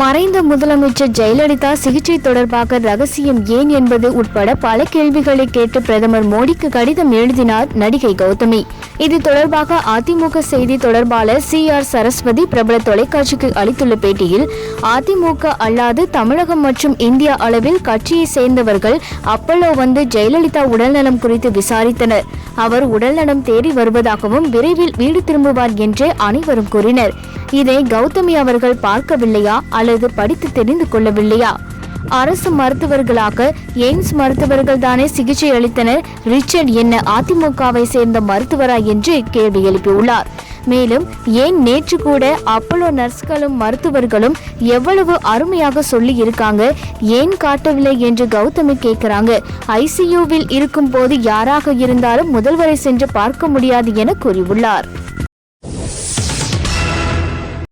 மறைந்த முதலமைச்சர் ஜெயலலிதா சிகிச்சை தொடர்பாக ரகசியம் ஏன் என்பது உட்பட பல கேள்விகளை கேட்டு பிரதமர் மோடிக்கு கடிதம் எழுதினார் நடிகை கௌதமி. இது தொடர்பாக அதிமுக செய்தி தொடர்பாளர் சி ஆர் சரஸ்வதி பிரபல தொலைக்காட்சிக்கு அளித்துள்ள பேட்டியில் அதிமுக அல்லாது தமிழகம் மற்றும் இந்தியா அளவில் கட்சியை சேர்ந்தவர்கள் அப்பல்லோ வந்து ஜெயலலிதா உடல்நலம் குறித்து விசாரித்தனர். அவர் உடல்நலம் தேடி வருவதாகவும் விரைவில் வீடு திரும்புவார் என்று அனைவரும் கூறினர். இதை கௌதமி அவர்கள் பார்க்கவில்லையா அல்லது படித்து தெரிந்து கொள்ளவில்லையா? அரசு மருத்துவர்களாக எய்ம்ஸ் மருத்துவர்கள் தானே சிகிச்சை அளித்தனர். ரிச்சர்ட் என்ன அதிமுகவை சேர்ந்த மருத்துவரா என்று கேள்வி எழுப்பியுள்ளார். மேலும் ஏன் நேற்று கூட அப்போலோ நர்ஸ்களும் மருத்துவர்களும் எவ்வளவு அருமையாக சொல்லி இருக்காங்க ஏன் காட்டவில்லை என்று கௌதமி கேட்கிறாங்க. ஐசியூவில் இருக்கும் போது யாராக இருந்தாலும் முதல்வரை சென்று பார்க்க முடியாது என கூறியுள்ளார்.